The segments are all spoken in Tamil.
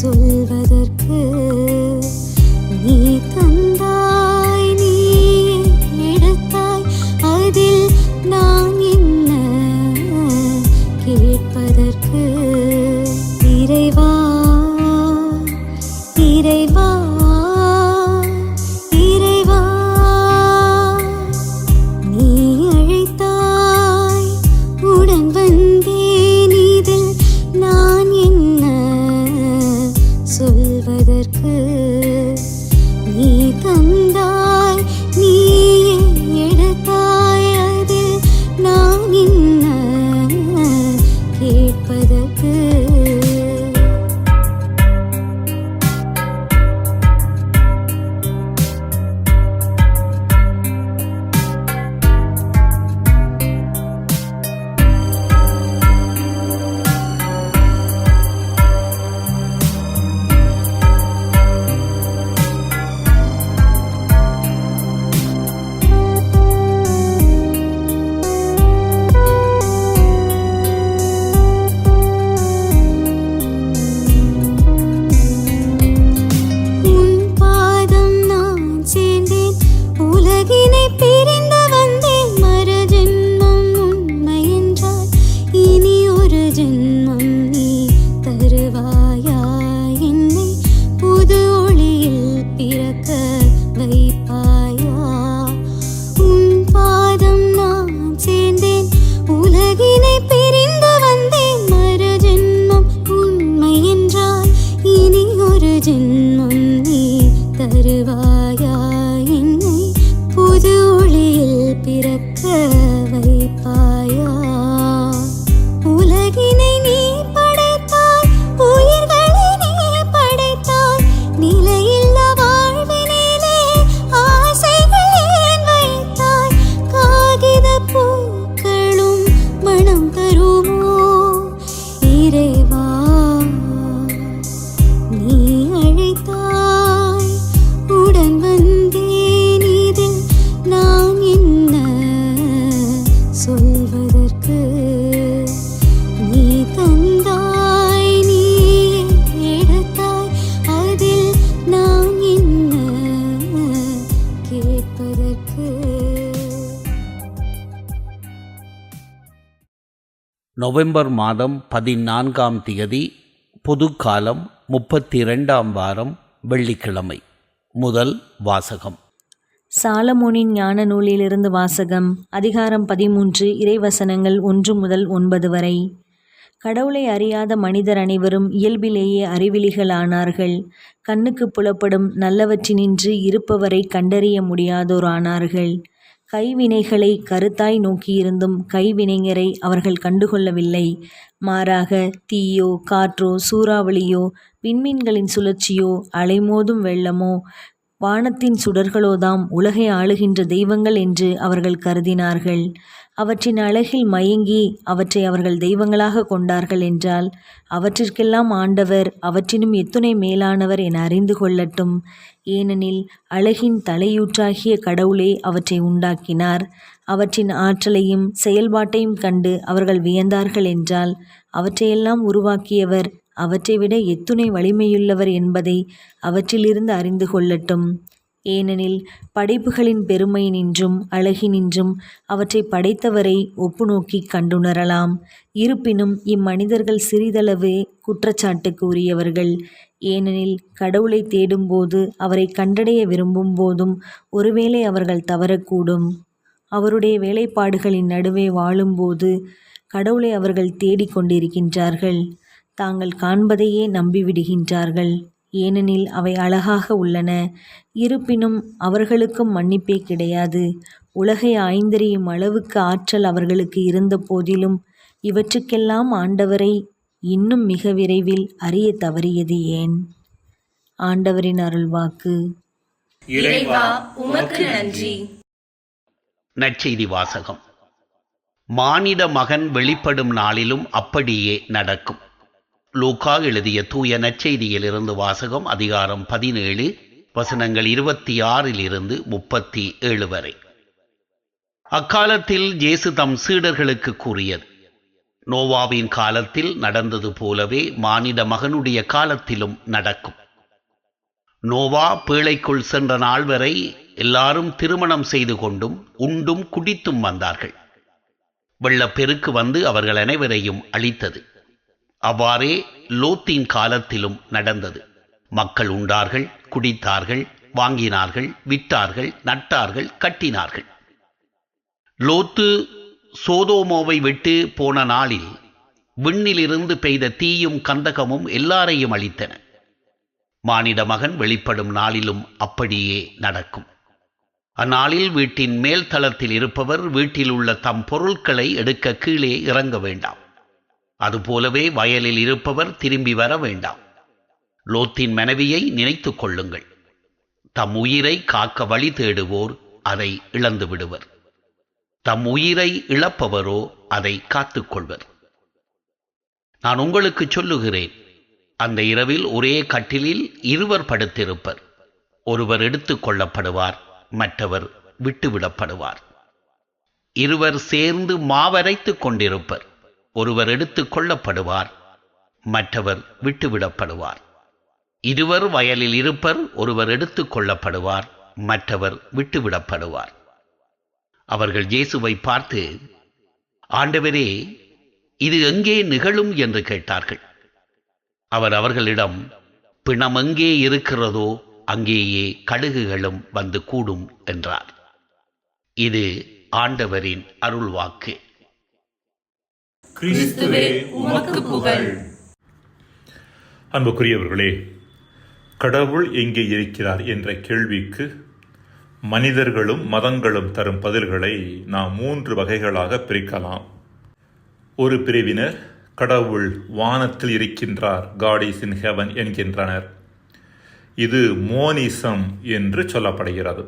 சொல்வது நீ தந்தாய் நவம்பர் மாதம் பதினான்காம் தேதி பொதுக்காலம் முப்பத்தி இரண்டாம் வாரம் வெள்ளிக்கிழமை. முதல் வாசகம். சாலமோனின் ஞான நூலிலிருந்து வாசகம் அதிகாரம் பதிமூன்று இறைவசனங்கள் ஒன்று முதல் ஒன்பது வரை. கடவுளை அறியாத மனிதர் அனைவரும் இயல்பிலேயே அறிவிலிகளானார்கள். கண்ணுக்கு புலப்படும் நல்லவற்றினின்று இருப்பவரை கண்டறிய முடியாதோர் ஆனார்கள் கைவினைகளை கருத்தாய் நோக்கியிருந்தும் கைவினைஞரை அவர்கள் கண்டுகொள்ளவில்லை. மாறாக தீயோ காற்றோ சூறாவளியோ விண்மீன்களின் சுழற்சியோ அலைமோதும் வெள்ளமோ வானத்தின் சுடர்களோதாம் உலகை ஆளுகின்ற தெய்வங்கள் என்று அவர்கள் கருதினார்கள். அவற்றின் அழகில் மயங்கி அவற்றை அவர்கள் தெய்வங்களாக கொண்டார்கள் என்றால் அவற்றிற்கெல்லாம் ஆண்டவர் அவற்றினும் எத்துணை மேலானவர் என அறிந்து கொள்ளட்டும். ஏனெனில் அழகின் தலையூற்றாகிய கடவுளே அவற்றை உண்டாக்கினார். அவற்றின் ஆற்றலையும் செயல்பாட்டையும் கண்டு அவர்கள் வியந்தார்கள் என்றால் அவற்றையெல்லாம் உருவாக்கியவர் அவற்றை விட எத்துணை வலிமையுள்ளவர் என்பதை அவற்றிலிருந்து அறிந்து கொள்ளட்டும். ஏனெனில் படைப்புகளின் பெருமையினின்றும் அழகினின்றும் அவற்றை படைத்தவரை ஒப்புநோக்கி கண்டுணரலாம். இருப்பினும் இம்மனிதர்கள் சிறிதளவே குற்றச்சாட்டுக்கு உரியவர்கள் ஏனெனில் கடவுளை தேடும்போது அவரை கண்டடைய விரும்பும் போதும் ஒருவேளை அவர்கள் தவறக்கூடும். அவருடைய வேலைப்பாடுகளின் நடுவே வாழும்போது கடவுளை அவர்கள் தேடிக்கொண்டிருக்கின்றார்கள் தாங்கள் காண்பதையே நம்பிவிடுகின்றார்கள். ஏனெனில் அவை அழகாக உள்ளன. இருப்பினும் அவர்களுக்கும் மன்னிப்பே கிடையாது. உலகை ஆய்ந்தறியும் அளவுக்கு ஆற்றல் அவர்களுக்கு இருந்த போதிலும் இவற்றுக்கெல்லாம் ஆண்டவரை இன்னும் மிக விரைவில் அறிய தவறியது ஏன்? ஆண்டவரின் அருள்வாக்கு. இறைவா உமக்கு நன்றி. நற்செய்தி வாசகம். மானிட மகன் வெளிப்படும் நாளிலும் அப்படியே நடக்கும். லூக்கா எழுதிய தூய நற்செய்தியிலிருந்து வாசகம் அதிகாரம் பதினேழு வசனங்கள் இருபத்தி ஆறிலிருந்து முப்பத்தி ஏழு வரை. அக்காலத்தில் ஜேசு தம் சீடர்களுக்கு கூறியது நோவாவின் காலத்தில் நடந்தது போலவே மானிட மகனுடைய காலத்திலும் நடக்கும். நோவா பேழைக்குள் சென்ற நாள் வரை எல்லாரும் திருமணம் செய்து கொண்டும் உண்டும் குடித்தும் வந்தார்கள். வெள்ளப்பெருக்கு வந்து அவர்கள் அனைவரையும் அழித்தது. அவ்வாறே லோத்தின் காலத்திலும் நடந்தது. மக்கள் உண்டார்கள் குடித்தார்கள் வாங்கினார்கள் விற்றார்கள் நட்டார்கள் கட்டினார்கள். லோத்து சோதோமோவை விட்டு போன நாளில் விண்ணிலிருந்து பெய்த தீயும் கந்தகமும் எல்லாரையும் அழித்தன. மானிட மகன் வெளிப்படும் நாளிலும் அப்படியே நடக்கும். அந்நாளில் வீட்டின் மேல் தளத்தில் இருப்பவர் வீட்டில் உள்ள தம் பொருட்களை எடுக்க கீழே இறங்க வேண்டாம். அதுபோலவே வயலில் இருப்பவர் திரும்பி வர வேண்டாம். லோத்தின் மனைவியை நினைத்துக் கொள்ளுங்கள். தம் உயிரை காக்க வழி தேடுவோர் அதை இழந்து விடுவர். தம் உயிரை இழப்பவரோ அதை காத்துக்கொள்வர் நான் உங்களுக்கு சொல்லுகிறேன் அந்த இரவில் ஒரே கட்டிலில் இருவர் படுத்திருப்பர். ஒருவர் எடுத்துக் கொள்ளப்படுவார் மற்றவர் விட்டுவிடப்படுவார். இருவர் சேர்ந்து மாவரைத்துக் கொண்டிருப்பர். ஒருவர் எடுத்துக் கொள்ளப்படுவார் மற்றவர் விட்டுவிடப்படுவார். இருவர் வயலில் இருப்பர் ஒருவர் எடுத்துக் கொள்ளப்படுவார் மற்றவர் விட்டுவிடப்படுவார். அவர்கள் இயேசுவை பார்த்து ஆண்டவரே இது எங்கே நிகழும்? என்று கேட்டார்கள். அவர் அவர்களிடம் பிணம் எங்கே இருக்கிறதோ அங்கேயே கடுகுகளும் வந்து கூடும் என்றார். இது ஆண்டவரின் அருள்வாக்கு. கிறிஸ்துவே உமக்கு புகழ். அன்புக்குரியவர்களே கடவுள் எங்கே இருக்கிறார் என்ற கேள்விக்கு மனிதர்களும் மதங்களும் தரும் பதில்களை நாம் மூன்று வகைகளாக பிரிக்கலாம். ஒரு பிரிவினர் கடவுள் வானத்தில் இருக்கின்றார் காட் இஸ் இன் ஹெவன் என்கின்றனர். இது மோனிசம் என்று சொல்லப்படுகிறது.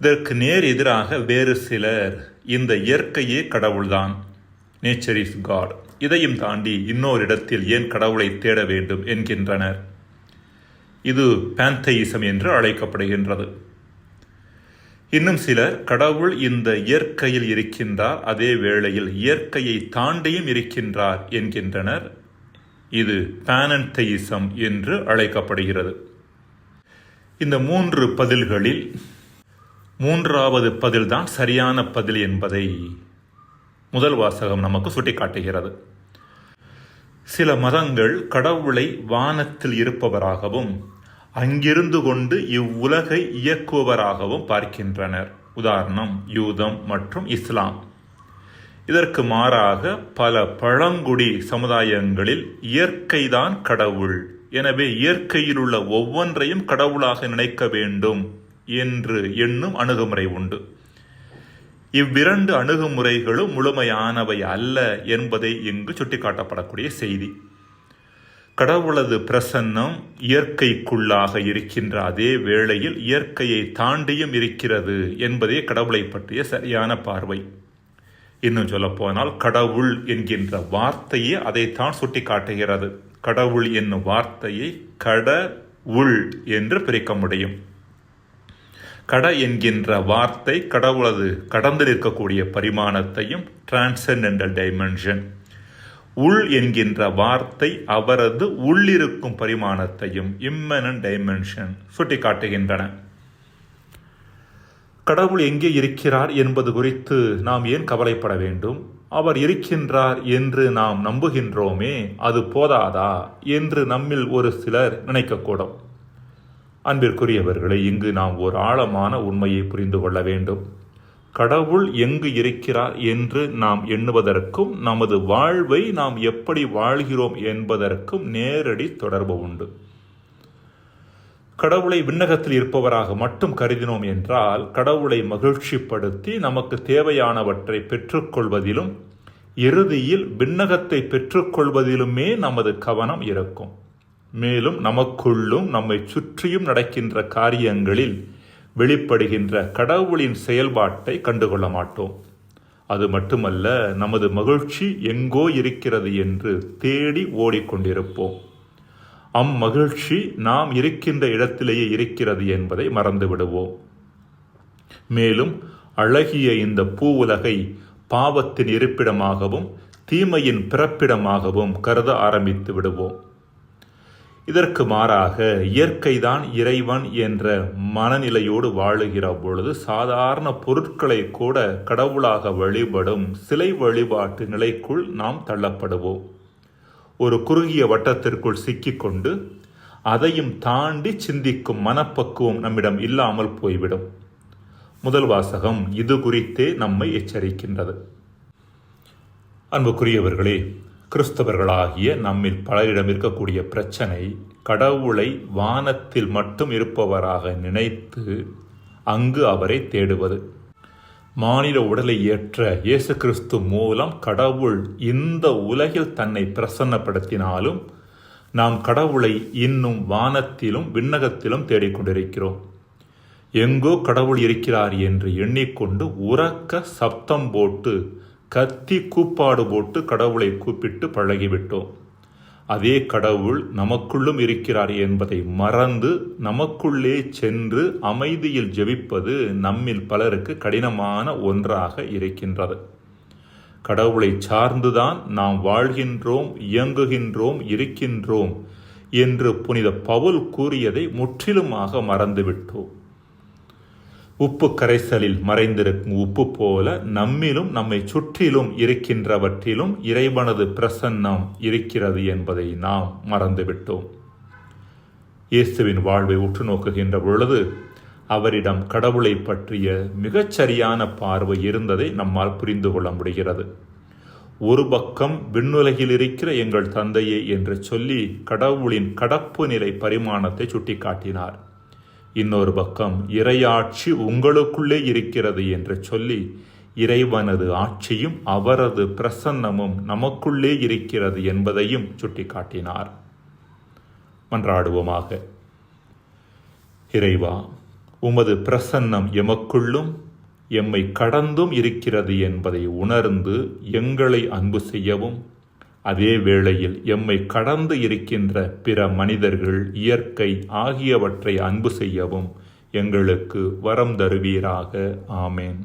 இதற்கு நேர் எதிராக வேறு சிலர் இந்த இயற்கையே கடவுள்தான். நேச்சர் இஸ் காட் இதையும் தாண்டி இன்னொரு இடத்தில் ஏன் கடவுளை தேட வேண்டும் என்கின்றனர்? இது பேந்தையிசம் என்று அழைக்கப்படுகின்றது. இன்னும் சிலர் கடவுள் இந்த இயற்கையில் இருக்கின்றார் அதே வேளையில் இயற்கையை தாண்டியும் இருக்கின்றார் என்கின்றனர். இது பேனன்தையிசம் என்று அழைக்கப்படுகிறது. இந்த மூன்று பதில்களில் மூன்றாவது பதில்தான் சரியான பதில் என்பதை முதல் வாசகம் நமக்கு சுட்டிக்காட்டுகிறது. சில மதங்கள் கடவுளை வானத்தில் இருப்பவராகவும் அங்கிருந்து கொண்டு இவ்வுலகை இயக்குபவராகவும் பார்க்கின்றனர். உதாரணம் யூதம் மற்றும் இஸ்லாம். இதற்கு மாறாக பல பழங்குடி சமுதாயங்களில் இயற்கைதான் கடவுள். எனவே இயற்கையில் உள்ள ஒவ்வொன்றையும் கடவுளாக நினைக்க வேண்டும் என்று எண்ணும் அணுகுமுறை உண்டு. இவ்விரண்டு அணுகுமுறைகளும் முழுமையானவை அல்ல என்பதை இங்கு சுட்டிக்காட்டப்படக்கூடிய செய்தி. கடவுளது பிரசன்னம் இயற்கைக்குள்ளாக இருக்கின்ற அதே வேளையில் இயற்கையை தாண்டியும் இருக்கிறது என்பதே கடவுளை பற்றிய சரியான பார்வை. இன்னும் சொல்லப்போனால் கடவுள் என்கின்ற வார்த்தையே அதைத்தான் சுட்டிக்காட்டுகிறது. கடவுள் என்னும் வார்த்தையை கட உள் என்று பிரிக்க முடியும். கட என்கின்ற வார்த்தை கடவுளது கடந்து நிற்கக்கூடிய பரிமாணத்தையும் டிரான்சென்டென்டல் டைமென்ஷன் உள் என்கின்ற வார்த்தை அவரது உள்ளிருக்கும் பரிமாணத்தையும் இம்மனன் டைமென்ஷன் சுட்டி காட்டுகின்றன கடவுள் எங்கே இருக்கிறார் என்பது குறித்து நாம் ஏன் கவலைப்பட வேண்டும்? அவர் இருக்கின்றார் என்று நாம் நம்புகின்றோமே அது போதாதா? என்று நம்மில் ஒரு சிலர் நினைக்கக்கூடும். அன்பிற்குரியவர்களை இங்கு நாம் ஒரு ஆழமான உண்மையை புரிந்து கொள்ள வேண்டும். கடவுள் எங்கு இருக்கிறார் என்று நாம் எண்ணுவதற்கும் நமது வாழ்வை நாம் எப்படி வாழ்கிறோம் என்பதற்கும் நேரடி தொடர்பு உண்டு. கடவுளை விண்ணகத்தில் இருப்பவராக மட்டும் கருதினோம் என்றால் கடவுளை மகிழ்ச்சிப்படுத்தி நமக்கு தேவையானவற்றை பெற்றுக்கொள்வதிலும் இறுதியில் விண்ணகத்தை பெற்றுக்கொள்வதிலுமே நமது கவனம் இருக்கும். மேலும் நமக்குள்ளும் நம்மை சுற்றியும் நடக்கின்ற காரியங்களில் வெளிப்படுகின்ற கடவுளின் செயல்பாட்டை கண்டுகொள்ள மாட்டோம். அது மட்டுமல்ல நமது மகிழ்ச்சி எங்கோ இருக்கிறது என்று தேடி ஓடிக்கொண்டிருப்போம். அம்மகிழ்ச்சி நாம் இருக்கின்ற இடத்திலேயே இருக்கிறது என்பதை மறந்துவிடுவோம் மேலும் அழகிய இந்த பூ உலகை பாவத்தின் இருப்பிடமாகவும் தீமையின் பிறப்பிடமாகவும் கருத ஆரம்பித்து விடுவோம். இதற்கு மாறாக இயற்கைதான் இறைவன் என்ற மனநிலையோடு வாழுகிற பொழுது சாதாரண பொருட்களை கூட கடவுளாக வழிபடும் சிலை வழிபாட்டு நிலைக்குள் நாம் தள்ளப்படுவோம். ஒரு குறுகிய வட்டத்திற்குள் சிக்கிக்கொண்டு அதையும் தாண்டி சிந்திக்கும் மனப்பக்குவம் நம்மிடம் இல்லாமல் போய்விடும். முதல் வாசகம் இது குறித்தே நம்மை எச்சரிக்கின்றது. அன்புக்குரியவர்களே கிறிஸ்தவர்களாகிய நம்மில் பலரிடம் இருக்கக்கூடிய பிரச்சனை கடவுளை வானத்தில் மட்டும் இருப்பவராக நினைத்து அங்கு அவரை தேடுவது. மாநில உடலை ஏற்ற இயேசு கிறிஸ்து மூலம் கடவுள் இந்த உலகில் தன்னை பிரசன்னப்படுத்தினாலும் நாம் கடவுளை இன்னும் வானத்திலும் விண்ணகத்திலும் தேடிக்கொண்டிருக்கிறோம். எங்கோ கடவுள் இருக்கிறார் என்று எண்ணிக்கொண்டு உறக்க சப்தம் போட்டு கத்தி கூப்பாடு போட்டு கடவுளை கூப்பிட்டு பழகிவிட்டோம். அதே கடவுள் நமக்குள்ளும் இருக்கிறார் என்பதை மறந்து நமக்குள்ளே சென்று அமைதியில் ஜெபிப்பது நம்மில் பலருக்கு கடினமான ஒன்றாக இருக்கின்றது. கடவுளை சார்ந்துதான் நாம் வாழ்கின்றோம் இயங்குகின்றோம் இருக்கின்றோம் என்று புனித பவுல் கூறியதை முற்றிலுமாக மறந்துவிட்டோம். உப்பு கரைசலில் மறைந்திருக்கும் உப்பு போல நம்மிலும் நம்மை சுற்றிலும் இருக்கின்றவற்றிலும் இறைவனது பிரசன்னம் இருக்கிறது என்பதை நாம் மறந்துவிட்டோம். இயேசுவின் வாழ்வை உற்று நோக்குகின்ற பொழுது அவரிடம் கடவுளை பற்றிய மிகச்சரியான பார்வை இருந்ததை நம்மால் புரிந்து கொள்ள முடிகிறது. ஒரு பக்கம் விண்ணுலகில் இருக்கிற எங்கள் தந்தையே என்று சொல்லி கடவுளின் கடப்பு நிலை பரிமாணத்தை சுட்டிக்காட்டினார். இன்னொரு பக்கம் இறையாட்சி உங்களுக்குள்ளே இருக்கிறது என்று சொல்லி இறைவனது ஆட்சியும் அவரது பிரசன்னமும் நமக்குள்ளே இருக்கிறது என்பதையும் சுட்டிக்காட்டினார். மன்றாடுவோமாக. இறைவா உமது பிரசன்னம் எமக்குள்ளும் எம்மை கடந்தும் இருக்கிறது என்பதை உணர்ந்து எங்களை அன்பு செய்யவும் அதே வேளையில் எம்மை கடந்து இருக்கின்ற பிற மனிதர்கள் இயற்கை ஆகியவற்றை அன்பு செய்யவும் எங்களுக்கு வரம் தருவீராக. ஆமேன்.